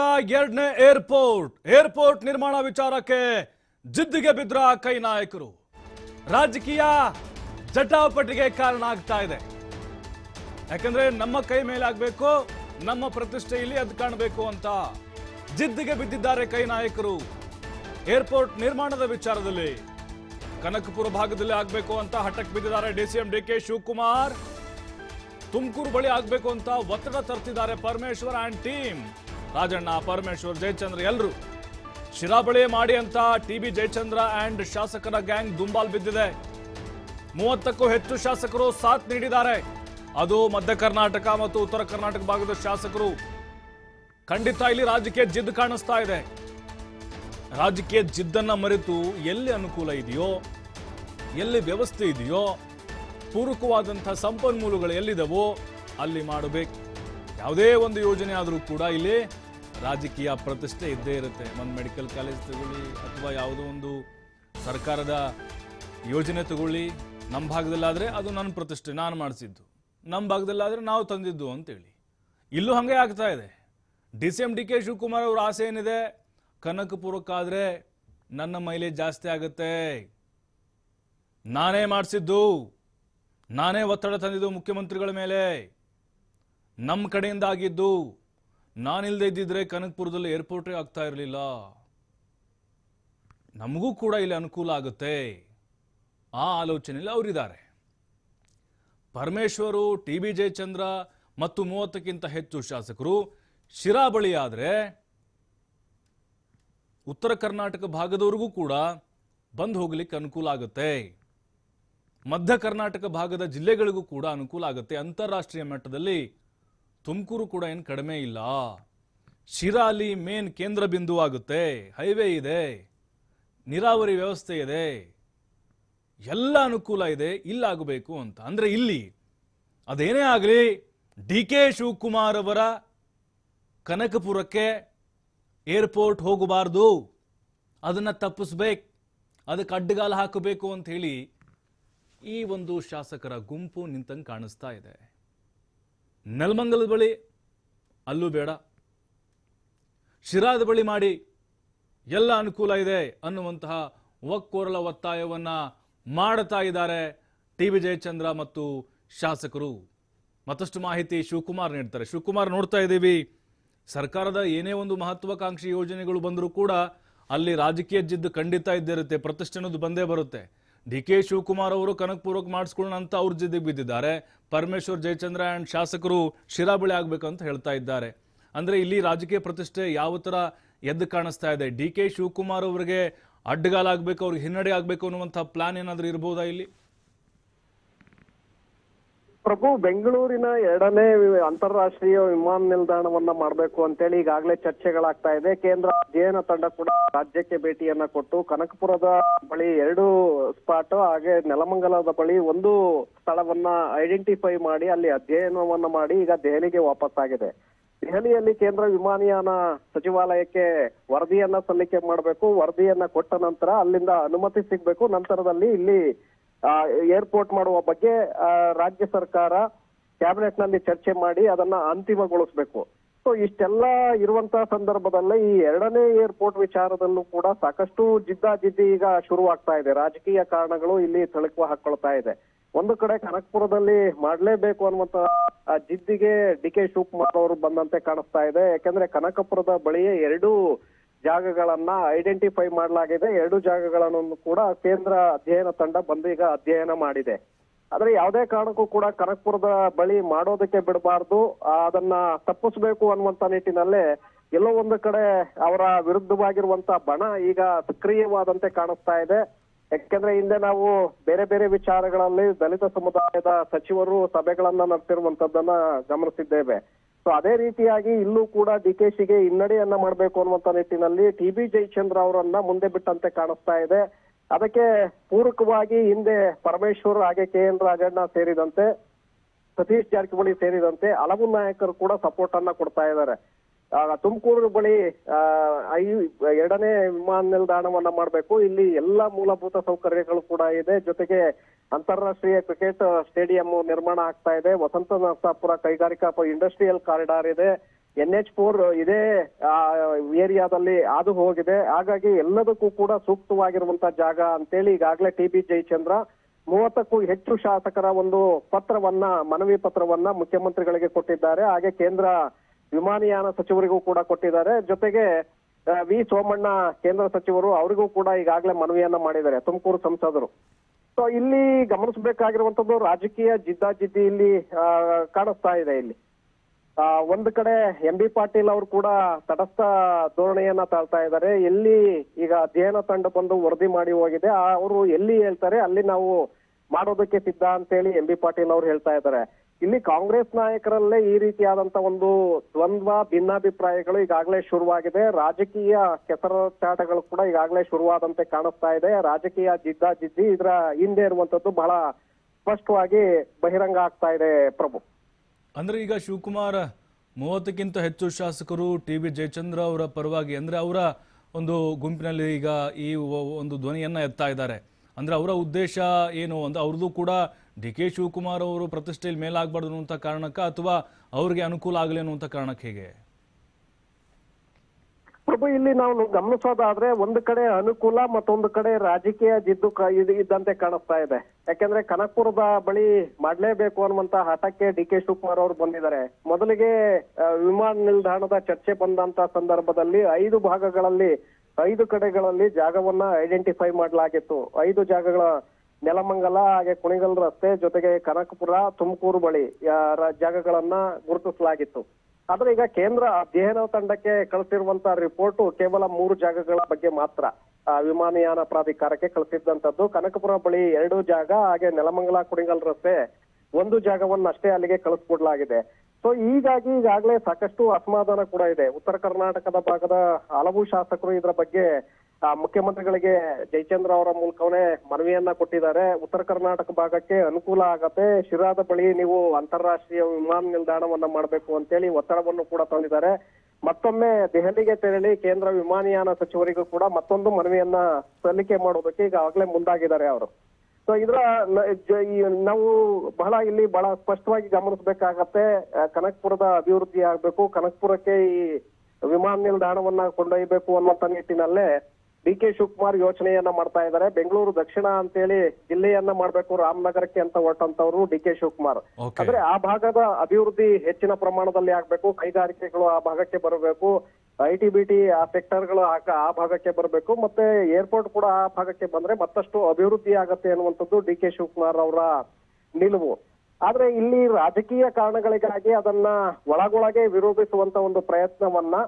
ಎರಡನೇ airport airport ನಿರ್ಮಾಣ ವಿಚಾರಕ್ಕೆ ಜಿದ್ದಿಗೆ ಬಿದ್ರ ಕೈ ನಾಯಕರು. ರಾಜಕೀಯ ಜಟಾಪಟಿಗೆ ಕಾರಣ ಆಗ್ತಾ ಇದೆ. ಯಾಕಂದ್ರೆ ನಮ್ಮ ಕೈ ಮೇಲೆ ಆಗ್ಬೇಕು ನಮ್ಮ ಪ್ರತಿಷ್ಠೆ ಇಲ್ಲಿ ಅದು ಕಾಣಬೇಕು ಅಂತ ಜಿದ್ದಿಗೆ ಬಿದ್ದಿದ್ದಾರೆ ಕೈ ನಾಯಕರು. ಏರ್ಪೋರ್ಟ್ ನಿರ್ಮಾಣದ ವಿಚಾರದಲ್ಲಿ ಕನಕಪುರ ಭಾಗದಲ್ಲಿ ಆಗ್ಬೇಕು ಅಂತ ಹಠಕ್ಕೆ ಬಿದ್ದಿದ್ದಾರೆ DCM D K Shivakumar. Tumakuru ಬಳಿ ಆಗ್ಬೇಕು ಅಂತ ಒತ್ತಡ ತರ್ತಿದ್ದಾರೆ ಪರಮೇಶ್ವರ್ ಆಂಡ್ ಟೀಮ್ ರಾಜಣ್ಣ, ಪರಮೇಶ್ವರ್, ಜಯಚಂದ್ರ ಎಲ್ಲರೂ ಶಿರಾಬಳಿ ಮಾಡಿ ಅಂತ ಟಿ ಬಿ ಜಯಚಂದ್ರ ಅಂಡ್ ಶಾಸಕರ ಗ್ಯಾಂಗ್ ದುಂಬಾಲ್ ಬಿದ್ದಿದೆ. ಮೂವತ್ತಕ್ಕೂ ಹೆಚ್ಚು ಶಾಸಕರು ಸಾಥ್ ನೀಡಿದ್ದಾರೆ. ಅದು ಮಧ್ಯ ಕರ್ನಾಟಕ ಮತ್ತು ಉತ್ತರ ಕರ್ನಾಟಕ ಭಾಗದ ಶಾಸಕರು. ಖಂಡಿತ ಇಲ್ಲಿ ರಾಜಕೀಯ ಜಿದ್ದು ಕಾಣಿಸ್ತಾ ಇದೆ. ರಾಜಕೀಯ ಜಿದ್ದನ್ನ ಮರೆತು ಎಲ್ಲಿ ಅನುಕೂಲ ಇದೆಯೋ, ಎಲ್ಲಿ ವ್ಯವಸ್ಥೆ ಇದೆಯೋ, ಪೂರಕವಾದಂಥ ಸಂಪನ್ಮೂಲಗಳು ಎಲ್ಲಿದವೋ ಅಲ್ಲಿ ಮಾಡಬೇಕು. ಯಾವುದೇ ಒಂದು ಯೋಜನೆ ಆದರೂ ಕೂಡ ಇಲ್ಲಿ ರಾಜಕೀಯ ಪ್ರತಿಷ್ಠೆ ಇದ್ದೇ ಇರುತ್ತೆ. ಒಂದು ಮೆಡಿಕಲ್ ಕಾಲೇಜ್ ತಗೊಳ್ಳಿ ಅಥವಾ ಯಾವುದೋ ಒಂದು ಸರ್ಕಾರದ ಯೋಜನೆ ತಗೊಳ್ಳಿ. ನಮ್ಮ ಭಾಗದಲ್ಲಾದರೆ ಅದು ನನ್ನ ಪ್ರತಿಷ್ಠೆ, ನಾನು ಮಾಡಿಸಿದ್ದು. ನಮ್ಮ ಭಾಗದಲ್ಲಾದರೆ ನಾವು ತಂದಿದ್ದು ಅಂತೇಳಿ. ಇಲ್ಲೂ ಹಾಗೆ ಆಗ್ತಾ ಇದೆ. D C M D K Shivakumar ಅವ್ರ ಆಸೆ ಏನಿದೆ? ಕನಕಪುರಕ್ಕಾದರೆ ನನ್ನ ಮೈಲೇಜ್ ಜಾಸ್ತಿ ಆಗುತ್ತೆ. ನಾನೇ ಮಾಡಿಸಿದ್ದು. ನಾನೇ ಒತ್ತಡ ತಂದಿದ್ದು ಮುಖ್ಯಮಂತ್ರಿಗಳ ಮೇಲೆ. ನಮ್ಮ ಕಡೆಯಿಂದ ಆಗಿದ್ದು ನಾನಿಲ್ಲದೆ ಇದ್ದಿದ್ರೆ ಕನಕ್ಪುರದಲ್ಲಿ ಏರ್ಪೋರ್ಟೇ ಆಗ್ತಾ ಇರಲಿಲ್ಲ. ನಮಗೂ ಕೂಡ ಇಲ್ಲಿ ಅನುಕೂಲ ಆಗುತ್ತೆ. ಆ ಆಲೋಚನೆಯಲ್ಲಿ ಅವರಿದ್ದಾರೆ. ಪರಮೇಶ್ವರು ಟಿ ಬಿ ಜಯಚಂದ್ರ ಮತ್ತು ಮೂವತ್ತಕ್ಕಿಂತ ಹೆಚ್ಚು ಶಾಸಕರು ಶಿರಾ ಬಳಿ ಆದರೆ ಉತ್ತರ ಕರ್ನಾಟಕ ಭಾಗದವರಿಗೂ ಕೂಡ ಬಂದ್ ಹೋಗ್ಲಿಕ್ಕೆ ಅನುಕೂಲ ಆಗುತ್ತೆ. ಮಧ್ಯ ಕರ್ನಾಟಕ ಭಾಗದ ಜಿಲ್ಲೆಗಳಿಗೂ ಕೂಡ ಅನುಕೂಲ ಆಗುತ್ತೆ. ಅಂತಾರಾಷ್ಟ್ರೀಯ ಮಟ್ಟದಲ್ಲಿ ತುಮಕೂರು ಕೂಡ ಏನು ಕಡಿಮೆ ಇಲ್ಲ. ಶಿರಾಲಿ ಮೇನ್ ಕೇಂದ್ರ ಬಿಂದು ಆಗುತ್ತೆ ಹೈವೇ ಇದೆ. ನೀರಾವರಿ ವ್ಯವಸ್ಥೆ ಇದೆ. ಎಲ್ಲ ಅನುಕೂಲ ಇದೆ. ಇಲ್ಲಾಗಬೇಕು ಅಂತ. ಅಂದರೆ ಇಲ್ಲಿ ಅದೇನೇ ಆಗಲಿ, ಡಿ ಕೆ ಶಿವಕುಮಾರ್ ಅವರ ಕನಕಪುರಕ್ಕೆ ಏರ್ಪೋರ್ಟ್ ಹೋಗಬಾರ್ದು. ಅದನ್ನು ತಪ್ಪಿಸ್ಬೇಕು. ಅದಕ್ಕೆ ಅಡ್ಡಗಾಲ ಹಾಕಬೇಕು ಅಂತ ಹೇಳಿ ಈ ಒಂದು ಶಾಸಕರ ಗುಂಪು ನಿಂತಂಗೆ ಕಾಣಿಸ್ತಾ ಇದೆ. ನೆಲಮಂಗಲದ ಬಳಿ ಅಲ್ಲೂ ಬೇಡ. ಶಿರಾದ ಬಳಿ ಮಾಡಿ ಎಲ್ಲ ಅನುಕೂಲ ಇದೆ ಅನ್ನುವಂತಹ ಒಕ್ಕೋರಲ ಒತ್ತಾಯವನ್ನು ಮಾಡುತ್ತಾ ಇದ್ದಾರೆ ಟಿ ವಿ ಜಯಚಂದ್ರ ಮತ್ತು ಶಾಸಕರು. ಮತ್ತಷ್ಟು ಮಾಹಿತಿ ಶಿವಕುಮಾರ್ ನೀಡ್ತಾರೆ. ಶಿವಕುಮಾರ್ ನೋಡ್ತಾ ಇದ್ದೀವಿ. ಸರ್ಕಾರದ ಏನೇ ಒಂದು ಮಹತ್ವಾಕಾಂಕ್ಷಿ ಯೋಜನೆಗಳು ಬಂದರೂ ಕೂಡ ಅಲ್ಲಿ ರಾಜಕೀಯ ಜಿದ್ದು ಖಂಡಿತ ಇದ್ದಿರುತ್ತೆ. ಪ್ರತಿಷ್ಠೆ ಅನ್ನೋದು ಬಂದೇ ಬರುತ್ತೆ. ಡಿ ಕೆ ಶಿವಕುಮಾರ್ ಅವರು ಕನಕಪುರಕ್ಕೆ ಮಾಡಿಸ್ಕೊಳ್ಳೋಣ ಅಂತ ಅವ್ರ ಜಿದ್ದಿಗೆ ಬಿದ್ದಿದ್ದಾರೆ. ಪರಮೇಶ್ವರ್ ಜಯಚಂದ್ರ ಆ್ಯಂಡ್ ಶಾಸಕರು ಶಿರಾಬಳಿ ಅಂತ ಹೇಳ್ತಾ ಇದ್ದಾರೆ. ಅಂದರೆ ಇಲ್ಲಿ ರಾಜಕೀಯ ಪ್ರತಿಷ್ಠೆ ಯಾವ ಥರ ಎದ್ದು ಕಾಣಿಸ್ತಾ ಇದೆ? ಡಿ ಕೆ ಶಿವಕುಮಾರ್ ಅವರಿಗೆ ಅಡ್ಡಗಾಲಾಗಬೇಕು, ಅವ್ರಿಗೆ ಹಿನ್ನಡೆ ಆಗಬೇಕು ಅನ್ನುವಂಥ ಪ್ಲಾನ್ ಏನಾದರೂ ಇರ್ಬೋದಾ ಇಲ್ಲಿ? ಪ್ರಭು, ಬೆಂಗಳೂರಿನ ಎರಡನೇ ಅಂತಾರಾಷ್ಟ್ರೀಯ ವಿಮಾನ ನಿಲ್ದಾಣವನ್ನ ಮಾಡಬೇಕು ಅಂತೇಳಿ ಈಗಾಗಲೇ ಚರ್ಚೆಗಳಾಗ್ತಾ ಇದೆ. ಕೇಂದ್ರ ಅಧ್ಯಯನ ತಂಡ ಕೂಡ ರಾಜ್ಯಕ್ಕೆ ಭೇಟಿಯನ್ನ ಕೊಟ್ಟು, ಕನಕಪುರದ ಬಳಿ ಎರಡು ಸ್ಪಾಟ್ ಹಾಗೆ ನೆಲಮಂಗಲದ ಬಳಿ ಒಂದು ಸ್ಥಳವನ್ನ ಐಡೆಂಟಿಫೈ ಮಾಡಿ, ಅಲ್ಲಿ ಅಧ್ಯಯನವನ್ನ ಮಾಡಿ ಈಗ ದೆಹಲಿಗೆ ವಾಪಸ್ ಆಗಿದೆ ದೆಹಲಿಯಲ್ಲಿ ಕೇಂದ್ರ ವಿಮಾನಯಾನ ಸಚಿವಾಲಯಕ್ಕೆ ವರದಿಯನ್ನ ಸಲ್ಲಿಕೆ ಮಾಡಬೇಕು. ವರದಿಯನ್ನ ಕೊಟ್ಟ ನಂತರ ಅಲ್ಲಿಂದ ಅನುಮತಿ ಸಿಗ್ಬೇಕು. ನಂತರದಲ್ಲಿ ಇಲ್ಲಿ ಏರ್ಪೋರ್ಟ್ ಮಾಡುವ ಬಗ್ಗೆ ರಾಜ್ಯ ಸರ್ಕಾರ ಕ್ಯಾಬಿನೆಟ್ನಲ್ಲಿ ಚರ್ಚೆ ಮಾಡಿ ಅದನ್ನ ಅಂತಿಮಗೊಳಿಸಬೇಕು. ಸೊ ಇಷ್ಟೆಲ್ಲ ಇರುವಂತಹ ಸಂದರ್ಭದಲ್ಲೇ ಈ ಎರಡನೇ ಏರ್ಪೋರ್ಟ್ ವಿಚಾರದಲ್ಲೂ ಕೂಡ ಸಾಕಷ್ಟು ಜಿದ್ದಾಜಿದ್ದಿ ಈಗ ಶುರುವಾಗ್ತಾ ಇದೆ. ರಾಜಕೀಯ ಕಾರಣಗಳು ಇಲ್ಲಿ ತಳಕುವ ಹಾಕೊಳ್ತಾ ಇದೆ. ಒಂದು ಕಡೆ ಕನಕಪುರದಲ್ಲಿ ಮಾಡ್ಲೇಬೇಕು ಅನ್ನುವಂತ ಜಿದ್ದಿಗೆ ಡಿ ಕೆ ಶಿವಕುಮಾರ್ ಅವರು ಬಂದಂತೆ ಕಾಣಿಸ್ತಾ ಇದೆ. ಯಾಕಂದ್ರೆ ಕನಕಪುರದ ಬಳಿಯೇ ಎರಡು ಜಾಗಗಳನ್ನ ಐಡೆಂಟಿಫೈ ಮಾಡಲಾಗಿದೆ. ಎರಡು ಜಾಗಗಳನ್ನು ಕೂಡ ಕೇಂದ್ರ ಅಧ್ಯಯನ ತಂಡ ಬಂದು ಈಗ ಅಧ್ಯಯನ ಮಾಡಿದೆ. ಆದ್ರೆ ಯಾವುದೇ ಕಾರಣಕ್ಕೂ ಕೂಡ ಕನಕ್ಪುರದ ಬಳಿ ಮಾಡೋದಕ್ಕೆ ಬಿಡಬಾರ್ದು. ಅದನ್ನ ತಪ್ಪಿಸ್ಬೇಕು ಅನ್ನುವಂತ ನಿಟ್ಟಿನಲ್ಲೇ ಎಲ್ಲೋ ಒಂದು ಕಡೆ ಅವರ ವಿರುದ್ಧವಾಗಿರುವಂತ ಬಣ ಈಗ ಸಕ್ರಿಯವಾದಂತೆ ಕಾಣಿಸ್ತಾ ಇದೆ. ಯಾಕೆಂದ್ರೆ ಹಿಂದೆ ನಾವು ಬೇರೆ ಬೇರೆ ವಿಚಾರಗಳಲ್ಲಿ ದಲಿತ ಸಮುದಾಯದ ಸಚಿವರು ಸಭೆಗಳನ್ನ ನಡೆಸಿರುವಂತದ್ದನ್ನ ಗಮನಿಸಿದ್ದೇವೆ. ಸೊ ಅದೇ ರೀತಿಯಾಗಿ ಇಲ್ಲೂ ಕೂಡ ಡಿ ಕೆ ಶಿಗೆ ಹಿನ್ನಡೆಯನ್ನ ಮಾಡಬೇಕು ಅನ್ನುವಂತ ನಿಟ್ಟಿನಲ್ಲಿ ಟಿ ಬಿ ಜಯಚಂದ್ರ ಅವರನ್ನ ಮುಂದೆ ಬಿಟ್ಟಂತೆ ಕಾಣಿಸ್ತಾ ಇದೆ. ಅದಕ್ಕೆ ಪೂರಕವಾಗಿ ಹಿಂದೆ ಪರಮೇಶ್ವರ್, ಹಾಗೆ ಕೆ ಎನ್ ರಾಜಣ್ಣ ಸೇರಿದಂತೆ, ಸತೀಶ್ ಜಾರಕಿಹೊಳಿ ಸೇರಿದಂತೆ ಹಲವು ನಾಯಕರು ಕೂಡ ಸಪೋರ್ಟ್ ಅನ್ನ ಕೊಡ್ತಾ ಇದ್ದಾರೆ. ತುಮಕೂರು ಬಳಿ ಐ, ಎರಡನೇ ವಿಮಾನ ನಿಲ್ದಾಣವನ್ನ ಮಾಡಬೇಕು. ಇಲ್ಲಿ ಎಲ್ಲ ಮೂಲಭೂತ ಸೌಕರ್ಯಗಳು ಕೂಡ ಇದೆ. ಜೊತೆಗೆ ಅಂತಾರಾಷ್ಟ್ರೀಯ ಕ್ರಿಕೆಟ್ ಸ್ಟೇಡಿಯಂ ನಿರ್ಮಾಣ ಆಗ್ತಾ ಇದೆ. ವಸಂತ ನರಸಾಪುರ ಕೈಗಾರಿಕಾ ಇಂಡಸ್ಟ್ರಿಯಲ್ ಕಾರಿಡಾರ್ ಇದೆ. ಎನ್ ಎಚ್ ಫೋರ್ ಇದೇ ಏರಿಯಾದಲ್ಲಿ ಹಾದು ಹೋಗಿದೆ. ಹಾಗಾಗಿ ಎಲ್ಲದಕ್ಕೂ ಕೂಡ ಸೂಕ್ತವಾಗಿರುವಂತ ಜಾಗ ಅಂತೇಳಿ ಈಗಾಗಲೇ ಟಿ ಬಿ ಜಯಚಂದ್ರ ಮೂವತ್ತಕ್ಕೂ ಹೆಚ್ಚು ಶಾಸಕರ ಒಂದು ಪತ್ರವನ್ನ, ಮನವಿ ಪತ್ರವನ್ನ ಮುಖ್ಯಮಂತ್ರಿಗಳಿಗೆ ಕೊಟ್ಟಿದ್ದಾರೆ. ಹಾಗೆ ಕೇಂದ್ರ ವಿಮಾನಯಾನ ಸಚಿವರಿಗೂ ಕೂಡ ಕೊಟ್ಟಿದ್ದಾರೆ. ಜೊತೆಗೆ ವಿ ಸೋಮಣ್ಣ ಕೇಂದ್ರ ಸಚಿವರು ಅವರಿಗೂ ಕೂಡ ಈಗಾಗಲೇ ಮನವಿಯನ್ನ ಮಾಡಿದ್ದಾರೆ. ತುಮಕೂರು ಸಂಸದರು. ಸೊ ಇಲ್ಲಿ ಗಮನಿಸಬೇಕಾಗಿರುವಂತದ್ದು ರಾಜಕೀಯ ಜಿದ್ದಾಜಿದ್ದಿ ಇಲ್ಲಿ ಕಾಣಿಸ್ತಾ ಇದೆ ಇಲ್ಲಿ. ಒಂದು ಕಡೆ ಎಂ ಬಿ ಪಾಟೀಲ್ ಅವರು ಕೂಡ ತಟಸ್ಥ ಧೋರಣೆಯನ್ನ ತಾಳ್ತಾ ಇದ್ದಾರೆ. ಎಲ್ಲಿ ಈಗ ಅಧ್ಯಯನ ತಂಡ ಬಂದು ವರದಿ ಮಾಡಿ ಹೋಗಿದೆ ಅವರು ಎಲ್ಲಿ ಹೇಳ್ತಾರೆ, ಅಲ್ಲಿ ನಾವು ಮಾಡೋದಕ್ಕೆ ಸಿದ್ಧ ಅಂತೇಳಿ ಎಂ ಬಿ ಪಾಟೀಲ್ ಅವರು ಹೇಳ್ತಾ ಇದ್ದಾರೆ. ಇಲ್ಲಿ ಕಾಂಗ್ರೆಸ್ ನಾಯಕರಲ್ಲೇ ಈ ರೀತಿಯಾದಂತ ಒಂದು ದ್ವಂದ್ವ, ಭಿನ್ನಾಭಿಪ್ರಾಯಗಳು ಈಗಾಗಲೇ ಶುರುವಾಗಿದೆ. ರಾಜಕೀಯ ಕೆಸರಾಟಗಳು ಕೂಡ ಈಗಾಗಲೇ ಶುರುವಾದಂತೆ ಕಾಣಿಸ್ತಾ ಇದೆ. ರಾಜಕೀಯ ಜಿದ್ದಾಜಿದ್ದಿ ಇದರ ಹಿಂದೆ ಇರುವಂತದ್ದು ಬಹಳ ಸ್ಪಷ್ಟವಾಗಿ ಬಹಿರಂಗ ಆಗ್ತಾ ಇದೆ ಪ್ರಭು. ಅಂದ್ರೆ ಈಗ ಶಿವಕುಮಾರ್, ಮೂವತ್ತಕ್ಕಿಂತ ಹೆಚ್ಚು ಶಾಸಕರು ಟಿ ಬಿ ಜಯಚಂದ್ರ ಅವರ ಪರವಾಗಿ, ಅಂದ್ರೆ ಅವರ ಒಂದು ಗುಂಪಿನಲ್ಲಿ ಈಗ ಈ ಒಂದು ಧ್ವನಿಯನ್ನ ಎತ್ತಾ ಇದ್ದಾರೆ. ಅಂದ್ರೆ ಅವರ ಉದ್ದೇಶ ಏನು? ಅಂದ್ರೆ ಅವ್ರದ್ದು ಕೂಡ ಡಿ ಕೆ ಶಿವಕುಮಾರ್ ಅವರು ಪ್ರತಿಷ್ಠೆಯಲ್ಲಿ ಮೇಲಾಗಬಾರ್ದು ಅನ್ನುವಂಥ ಕಾರಣಕ್ಕ ಅಥವಾ ಅವ್ರಿಗೆ ಅನುಕೂಲ ಆಗಲಿ ಅನ್ನುವಂಥ ಕಾರಣಕ್ಕೆ ಹೇಗೆ? ಪ್ರಭು, ಇಲ್ಲಿ ನಾವು ಗಮನಿಸೋದಾದ್ರೆ ಒಂದು ಕಡೆ ಅನುಕೂಲ, ಮತ್ತೊಂದು ಕಡೆ ರಾಜಕೀಯ ಜಿದ್ದು ಇದ್ದಂತೆ ಕಾಣಿಸ್ತಾ ಇದೆ. ಯಾಕೆಂದ್ರೆ ಕನಕಪುರದ ಬಳಿ ಮಾಡ್ಲೇಬೇಕು ಅನ್ನುವಂತ ಹಠಕ್ಕೆ ಡಿ ಕೆ ಶಿವಕುಮಾರ್ ಅವರು ಬಂದಿದ್ದಾರೆ. ಮೊದಲಿಗೆ ವಿಮಾನ ನಿಲ್ದಾಣದ ಚರ್ಚೆ ಬಂದಂತ ಸಂದರ್ಭದಲ್ಲಿ ಐದು ಭಾಗಗಳಲ್ಲಿ, ಐದು ಕಡೆಗಳಲ್ಲಿ ಜಾಗವನ್ನ ಐಡೆಂಟಿಫೈ ಮಾಡಲಾಗಿತ್ತು. ಐದು ಜಾಗಗಳ ನೆಲಮಂಗಲ ಹಾಗೆ ಕುಣಿಗಲ್ ರಸ್ತೆ ಜೊತೆಗೆ ಕನಕಪುರ, ತುಮಕೂರು ಬಳಿ ಜಾಗಗಳನ್ನ ಗುರುತಿಸಲಾಗಿತ್ತು. ಆದ್ರೆ ಈಗ ಕೇಂದ್ರ ಅಧ್ಯಯನ ತಂಡಕ್ಕೆ ಕಳಿಸಿರುವಂತಹ ರಿಪೋರ್ಟ್ ಕೇವಲ ಮೂರು ಜಾಗಗಳ ಬಗ್ಗೆ ಮಾತ್ರ. ವಿಮಾನಯಾನ ಪ್ರಾಧಿಕಾರಕ್ಕೆ ಕಳಿಸಿದ್ದಂತದ್ದು ಕನಕಪುರ ಬಳಿ ಎರಡು ಜಾಗ, ಹಾಗೆ ನೆಲಮಂಗಲ ಕುಣಿಗಲ್ ರಸ್ತೆ ಒಂದು ಜಾಗವನ್ನ ಅಷ್ಟೇ ಅಲ್ಲಿಗೆ ಕಳಿಸ್ಕೊಡ್ಲಾಗಿದೆ. ಸೊ ಹೀಗಾಗಿ ಈಗಾಗಲೇ ಸಾಕಷ್ಟು ಅಸಮಾಧಾನ ಕೂಡ ಇದೆ. ಉತ್ತರ ಕರ್ನಾಟಕದ ಭಾಗದ ಹಲವು ಶಾಸಕರು ಇದರ ಬಗ್ಗೆ ಮುಖ್ಯಮಂತ್ರಿಗಳಿಗೆ ಜಯಚಂದ್ರ ಅವರ ಮೂಲಕವೇ ಮನವಿಯನ್ನ ಕೊಟ್ಟಿದ್ದಾರೆ. ಉತ್ತರ ಕರ್ನಾಟಕ ಭಾಗಕ್ಕೆ ಅನುಕೂಲ ಆಗತ್ತೆ. ಶಿರಾದ ಬಳಿ ನೀವು ಅಂತಾರಾಷ್ಟ್ರೀಯ ವಿಮಾನ ನಿಲ್ದಾಣವನ್ನ ಮಾಡಬೇಕು ಅಂತೇಳಿ ಒತ್ತಡವನ್ನು ಕೂಡ ತಂದಿದ್ದಾರೆ. ಮತ್ತೊಮ್ಮೆ ದೆಹಲಿಗೆ ತೆರಳಿ ಕೇಂದ್ರ ವಿಮಾನಯಾನ ಸಚಿವರಿಗೂ ಕೂಡ ಮತ್ತೊಂದು ಮನವಿಯನ್ನ ಸಲ್ಲಿಕೆ ಮಾಡೋದಕ್ಕೆ ಈಗಾಗಲೇ ಮುಂದಾಗಿದ್ದಾರೆ ಅವರು. ಸೊ ಇದರ ನಾವು ಬಹಳ ಇಲ್ಲಿ ಬಹಳ ಸ್ಪಷ್ಟವಾಗಿ ಗಮನಿಸಬೇಕಾಗತ್ತೆ ಕನಕಪುರದ ಅಭಿವೃದ್ಧಿ ಆಗ್ಬೇಕು, ಕನಕ್ಪುರಕ್ಕೆ ಈ ವಿಮಾನ ನಿಲ್ದಾಣವನ್ನ ಕೊಂಡೊಯ್ಯಬೇಕು ಅನ್ನುವಂತ ನಿಟ್ಟಿನಲ್ಲೇ ಡಿ ಕೆ ಶಿವಕುಮಾರ್ ಯೋಚನೆಯನ್ನ ಮಾಡ್ತಾ ಇದ್ದಾರೆ. ಬೆಂಗಳೂರು ದಕ್ಷಿಣ ಅಂತೇಳಿ ಜಿಲ್ಲೆಯನ್ನ ಮಾಡ್ಬೇಕು ರಾಮನಗರಕ್ಕೆ ಅಂತ ಹೊರಟಂತವ್ರು ಡಿ ಕೆ ಶಿವಕುಮಾರ್. ಅಂದ್ರೆ ಆ ಭಾಗದ ಅಭಿವೃದ್ಧಿ ಹೆಚ್ಚಿನ ಪ್ರಮಾಣದಲ್ಲಿ ಆಗ್ಬೇಕು. ಕೈಗಾರಿಕೆಗಳು ಆ ಭಾಗಕ್ಕೆ ಬರಬೇಕು. ಐ ಟಿ ಬಿ ಟಿ ಆ ಸೆಕ್ಟರ್ಗಳು ಆ- ಆ ಭಾಗಕ್ಕೆ ಬರಬೇಕು. ಮತ್ತೆ ಏರ್ಪೋರ್ಟ್ ಕೂಡ ಆ ಭಾಗಕ್ಕೆ ಬಂದ್ರೆ ಮತ್ತಷ್ಟು ಅಭಿವೃದ್ಧಿ ಆಗತ್ತೆ ಅನ್ನುವಂಥದ್ದು ಡಿ ಕೆ ಶಿವಕುಮಾರ್ ಅವರ ನಿಲುವು. ಆದ್ರೆ ಇಲ್ಲಿ ರಾಜಕೀಯ ಕಾರಣಗಳಿಗಾಗಿ ಅದನ್ನ ಒಳಗೊಳಗೆ ವಿರೋಧಿಸುವಂತ ಒಂದು ಪ್ರಯತ್ನವನ್ನ